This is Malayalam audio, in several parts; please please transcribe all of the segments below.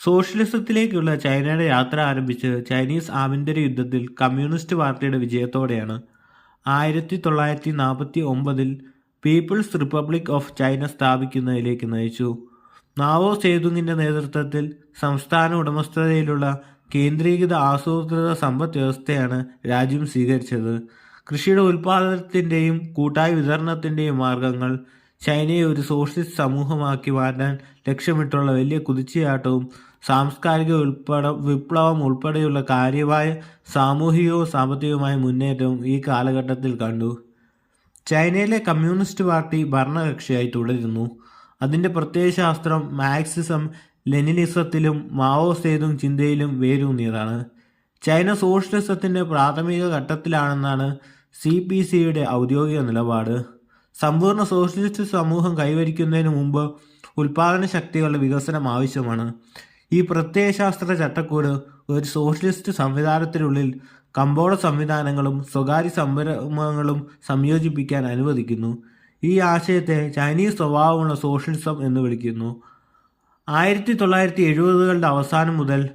സോഷ്യലിസത്തിലേക്കുള്ള ചൈനയുടെ യാത്ര ആരംഭിച്ച് ചൈനീസ് ആഭ്യന്തര യുദ്ധത്തിൽ കമ്മ്യൂണിസ്റ്റ് പാർട്ടിയുടെ വിജയത്തോടെയാണ് ആയിരത്തി തൊള്ളായിരത്തി നാൽപ്പത്തി ഒമ്പതിൽ പീപ്പിൾസ് റിപ്പബ്ലിക് ഓഫ് ചൈന സ്ഥാപിക്കുന്നതിലേക്ക് നയിച്ചു. നാവോ സേതുങ്ങിന്റെ നേതൃത്വത്തിൽ സംസ്ഥാന ഉടമസ്ഥതയിലുള്ള കേന്ദ്രീകൃത ആസൂത്രിത സമ്പദ് വ്യവസ്ഥയാണ് രാജ്യം സ്വീകരിച്ചത്. കൃഷിയുടെ ഉൽപ്പാദനത്തിന്റെയും കൂട്ടായ വിതരണത്തിന്റെയും മാർഗങ്ങൾ ചൈനയെ ഒരു സോഷ്യലിസ്റ്റ് സമൂഹമാക്കി മാറ്റാൻ ലക്ഷ്യമിട്ടുള്ള വലിയ കുതിച്ചുചാട്ടവും സാംസ്കാരിക ഉൾപ്പെട വിപ്ലവം ഉൾപ്പെടെയുള്ള കാര്യമായ സാമൂഹികവും സാമ്പത്തികവുമായ മുന്നേറ്റവും ഈ കാലഘട്ടത്തിൽ കണ്ടു. ചൈനയിലെ കമ്മ്യൂണിസ്റ്റ് പാർട്ടി ഭരണകക്ഷിയായി തുടരുന്നു. അതിന്റെ പ്രത്യയശാസ്ത്രം മാക്സിസം ലെനിനിസത്തിലും മാവോ സേതും ചിന്തയിലും വേരൂന്നിയതാണ്. ചൈന സോഷ്യലിസത്തിന്റെ പ്രാഥമിക ഘട്ടത്തിലാണെന്നാണ് സി പി സിയുടെ ഔദ്യോഗിക നിലപാട്. സമ്പൂർണ സോഷ്യലിസ്റ്റ് സമൂഹം കൈവരിക്കുന്നതിന് മുമ്പ് ഉൽപാദന ശക്തികളുടെ വികസനം ആവശ്യമാണ്. ഈ പ്രത്യയശാസ്ത്ര ചട്ടക്കൂട് ഒരു സോഷ്യലിസ്റ്റ് സംവിധാനത്തിനുള്ളിൽ കമ്പോള സംവിധാനങ്ങളും സ്വകാര്യ സംരംഭങ്ങളും സംയോജിപ്പിക്കാൻ അനുവദിക്കുന്നു. ഈ ആശയത്തെ ചൈനീസ് സ്വഭാവമുള്ള സോഷ്യലിസം എന്ന് വിളിക്കുന്നു. ആയിരത്തി തൊള്ളായിരത്തി എഴുപതുകളുടെ അവസാനം മുതൽ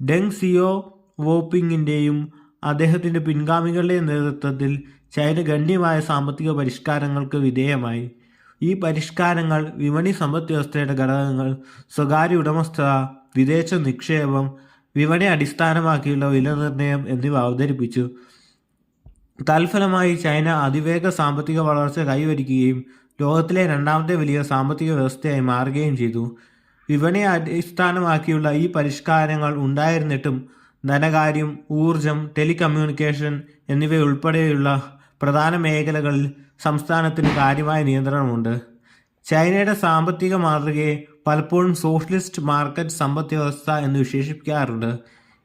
ഡെങ് സിയോ വോപ്പിങ്ങിന്റെയും അദ്ദേഹത്തിന്റെ പിൻഗാമികളുടെയും നേതൃത്വത്തിൽ ചൈന ഗണ്യമായ സാമ്പത്തിക പരിഷ്കാരങ്ങൾക്ക് വിധേയമായി. ഈ പരിഷ്കാരങ്ങൾ വിപണി സമ്പദ് വ്യവസ്ഥയുടെ ഘടകങ്ങൾ സ്വകാര്യ ഉടമസ്ഥത വിദേശ നിക്ഷേപം വിപണി അടിസ്ഥാനമാക്കിയുള്ള വില നിർണയം എന്നിവ അവതരിപ്പിച്ചു. തൽഫലമായി ചൈന അതിവേഗ സാമ്പത്തിക വളർച്ച കൈവരിക്കുകയും ലോകത്തിലെ രണ്ടാമത്തെ വലിയ സാമ്പത്തിക വ്യവസ്ഥയായി മാറുകയും ചെയ്തു. വിപണി അടിസ്ഥാനമാക്കിയുള്ള ഈ പരിഷ്കാരങ്ങൾ ഉണ്ടായിരുന്നിട്ടും ധനകാര്യം ഊർജം ടെലികമ്മ്യൂണിക്കേഷൻ എന്നിവയുൾപ്പെടെയുള്ള പ്രധാന മേഖലകളിൽ സംസ്ഥാനത്തിന് കാര്യമായ നിയന്ത്രണമുണ്ട്. ചൈനയുടെ സാമ്പത്തിക മാതൃകയെ പലപ്പോഴും സോഷ്യലിസ്റ്റ് മാർക്കറ്റ് സമ്പദ് വ്യവസ്ഥ എന്ന് വിശേഷിപ്പിക്കാറുണ്ട്.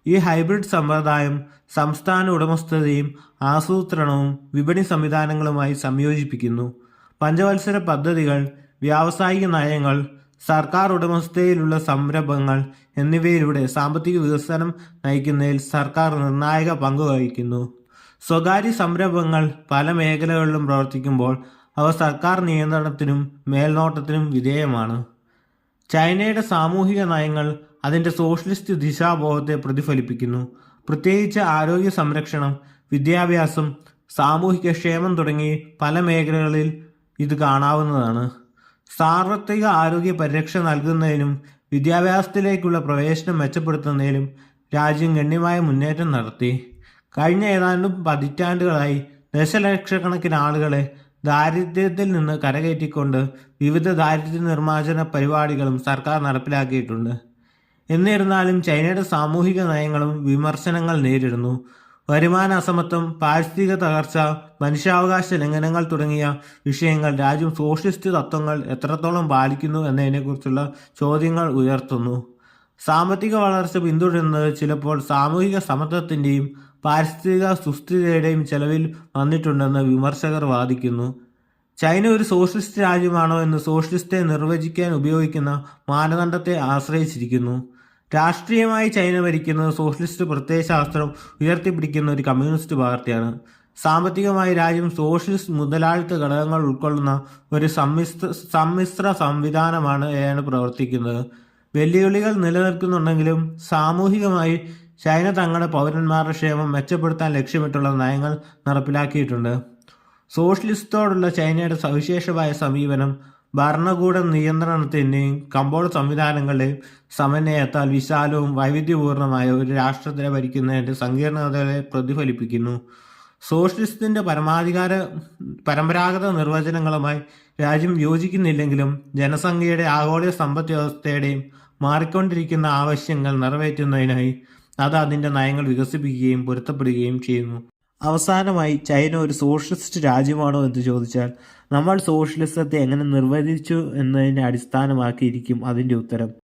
ഈ ഹൈബ്രിഡ് സമ്പ്രദായം സംസ്ഥാന ഉടമസ്ഥതയും ആസൂത്രണവും വിപണി സംവിധാനങ്ങളുമായി സംയോജിപ്പിക്കുന്നു. പഞ്ചവത്സര പദ്ധതികൾ വ്യാവസായിക നയങ്ങൾ സർക്കാർ ഉടമസ്ഥതയിലുള്ള സംരംഭങ്ങൾ എന്നിവയിലൂടെ സാമ്പത്തിക വികസനം നയിക്കുന്നതിൽ സർക്കാർ നിർണായക പങ്ക് വഹിക്കുന്നു. സ്വകാര്യ സംരംഭങ്ങൾ പല മേഖലകളിലും പ്രവർത്തിക്കുമ്പോൾ അവ സർക്കാർ നിയന്ത്രണത്തിനും മേൽനോട്ടത്തിനും വിധേയമാണ്. ചൈനയുടെ സാമൂഹിക നയങ്ങൾ അതിന്റെ സോഷ്യലിസ്റ്റ് ദിശാബോധത്തെ പ്രതിഫലിപ്പിക്കുന്നു. പ്രത്യേകിച്ച് ആരോഗ്യ സംരക്ഷണം വിദ്യാഭ്യാസം സാമൂഹിക ക്ഷേമം തുടങ്ങി പല മേഖലകളിൽ ഇത് കാണാവുന്നതാണ്. സാർവത്രിക ആരോഗ്യ പരിരക്ഷ നൽകുന്നതിനും വിദ്യാഭ്യാസത്തിലേക്കുള്ള പ്രവേശനം മെച്ചപ്പെടുത്തുന്നതിലും രാജ്യം ഗണ്യമായ മുന്നേറ്റം നടത്തി. കഴിഞ്ഞ ഏതാണ്ടും പതിറ്റാണ്ടുകളായി ദശലക്ഷക്കണക്കിന് ആളുകളെ ദാരിദ്ര്യത്തിൽ നിന്ന് കരകയറ്റിക്കൊണ്ട് വിവിധ ദാരിദ്ര്യ നിർമ്മാർജന പരിപാടികളും സർക്കാർ നടപ്പിലാക്കിയിട്ടുണ്ട്. എന്നിരുന്നാലും ചൈനയുടെ സാമൂഹിക നയങ്ങളും വിമർശനങ്ങൾ നേരിടുന്നു. വരുമാന അസമത്വം പാരിസ്ഥിതിക തകർച്ച മനുഷ്യാവകാശ ലംഘനങ്ങൾ തുടങ്ങിയ വിഷയങ്ങൾ രാജ്യം സോഷ്യലിസ്റ്റ് തത്വങ്ങൾ എത്രത്തോളം പാലിക്കുന്നു എന്നതിനെക്കുറിച്ചുള്ള ചോദ്യങ്ങൾ ഉയർത്തുന്നു. സാമ്പത്തിക വളർച്ച പിന്തുടരുന്നത് ചിലപ്പോൾ സാമൂഹിക സമത്വത്തിന്റെയും പാരിസ്ഥിതിക സുസ്ഥിരതയുടെയും ചെലവിൽ വന്നിട്ടുണ്ടെന്ന് വിമർശകർ വാദിക്കുന്നു. ചൈന ഒരു സോഷ്യലിസ്റ്റ് രാജ്യമാണോ എന്ന് സോഷ്യലിസ്റ്റെ നിർവചിക്കാൻ ഉപയോഗിക്കുന്ന മാനദണ്ഡത്തെ ആശ്രയിച്ചിരിക്കുന്നു. രാഷ്ട്രീയമായി ചൈന ഭരിക്കുന്നത് സോഷ്യലിസ്റ്റ് പ്രത്യയശാസ്ത്രം ഉയർത്തിപ്പിടിക്കുന്ന ഒരു കമ്മ്യൂണിസ്റ്റ് പാർട്ടിയാണ്. സാമ്പത്തികമായി രാജ്യം സോഷ്യലിസ്റ്റ് മുതലാളിത്ത ഘടകങ്ങൾ ഉൾക്കൊള്ളുന്ന ഒരു സമ്മിശ്ര സമ്മിശ്ര സംവിധാനമാണ് പ്രവർത്തിക്കുന്നത്. വെല്ലുവിളികൾ നിലനിൽക്കുന്നുണ്ടെങ്കിലും സാമൂഹികമായി ചൈന തങ്ങളുടെ പൗരന്മാരുടെ ക്ഷേമം മെച്ചപ്പെടുത്താൻ ലക്ഷ്യമിട്ടുള്ള നയങ്ങൾ നടപ്പിലാക്കിയിട്ടുണ്ട്. സോഷ്യലിസ്റ്റോടുള്ള ചൈനയുടെ സവിശേഷമായ സമീപനം ഭരണകൂട നിയന്ത്രണത്തിന്റെയും കമ്പോള സംവിധാനങ്ങളുടെയും സമന്വയത്താൽ വിശാലവും വൈവിധ്യപൂർണമായ ഒരു രാഷ്ട്രത്തിനെ ഭരിക്കുന്നതിന്റെ സങ്കീർണതകളെ പ്രതിഫലിപ്പിക്കുന്നു. സോഷ്യലിസത്തിന്റെ പരമാധികാര പരമ്പരാഗത നിർവചനങ്ങളുമായി രാജ്യം യോജിക്കുന്നില്ലെങ്കിലും ജനസംഖ്യയുടെ ആഗോള സമ്പദ് വ്യവസ്ഥയുടെയും മാറിക്കൊണ്ടിരിക്കുന്ന ആവശ്യങ്ങൾ നിറവേറ്റുന്നതിനായി അത് അതിന്റെ നയങ്ങൾ വികസിപ്പിക്കുകയും പൊരുത്തപ്പെടുകയും ചെയ്യുന്നു. അവസാനമായി ചൈന ഒരു സോഷ്യലിസ്റ്റ് രാജ്യമാണോ എന്ന് ചോദിച്ചാൽ നമ്മൾ സോഷ്യലിസത്തെ എങ്ങനെ നിർവചിച്ചു എന്നതിനെ അടിസ്ഥാനമാക്കിയിരിക്കും അതിന്റെ ഉത്തരം.